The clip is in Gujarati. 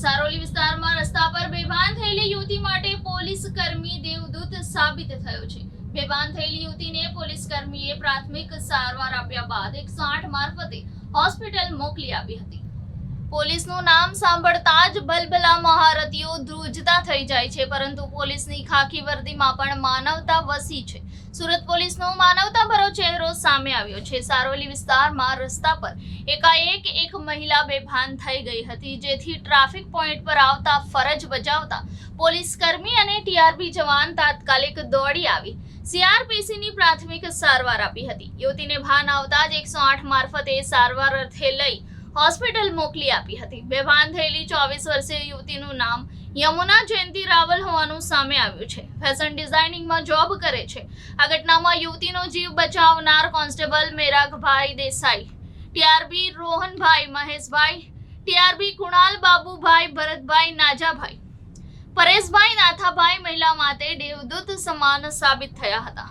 સારોલી વિસ્તારમાં રસ્તા પર બેભાન થયેલી યુવતી માટે પોલીસ કર્મી દેવદૂત સાબિત થયો છે. બેભાન થયેલી યુવતીને પોલીસ કર્મીએ પ્રાથમિક સારવાર આપ્યા બાદ એકસો આઠ મારફતે હોસ્પિટલ મોકલી આપી હતી. પોલીસનું નામ સાંભળતા જ બલબલા મહારથીઓ ધ્રુજતા થઈ જાય છે, પરંતુ પોલીસની ખાખી વર્દીમાં પણ માનવતા વસી છે. સુરત પોલીસનો માનવતા ભરો ચહેરો સામે આવ્યો છે. સારોલી વિસ્તારમાં રસ્તા પર એકાએક એક મહિલા બેભાન થઈ ગઈ હતી, જેથી ટ્રાફિક પોઈન્ટ પર આવતા ફરજ બજાવતા પોલીસ કર્મી અને ટીઆરપી જવાન તાત્કાલિક દોડી આવી. સીઆરપીસીની પ્રાથમિક સારવાર આપી હતી. યુવતીને ભાન આવતા જ એકસો આઠ મારફતે સારવાર અર્થે લઈ હોસ્પિટલ મોકલી આપી હતી. બેભાન થયેલી ચોવીસ વર્ષીય યુવતીનું નામ યમુના જયંતિ રાવલ હોવાનું સામે આવ્યું છે. ફેશન ડિઝાઇનિંગમાં જોબ કરે છે. આ ઘટનામાં યુવતીનો જીવ બચાવનાર કોન્સ્ટેબલ મેરાગભાઈ દેસાઈ, ટીઆરબી રોહનભાઈ મહેશભાઈ, ટીઆરબી કુણાલ બાબુભાઈ, ભરતભાઈ નાજાભાઈ, પરેશભાઈ નાથાભાઈ મહિલા માટે દેવદૂત સમાન સાબિત થયા હતા.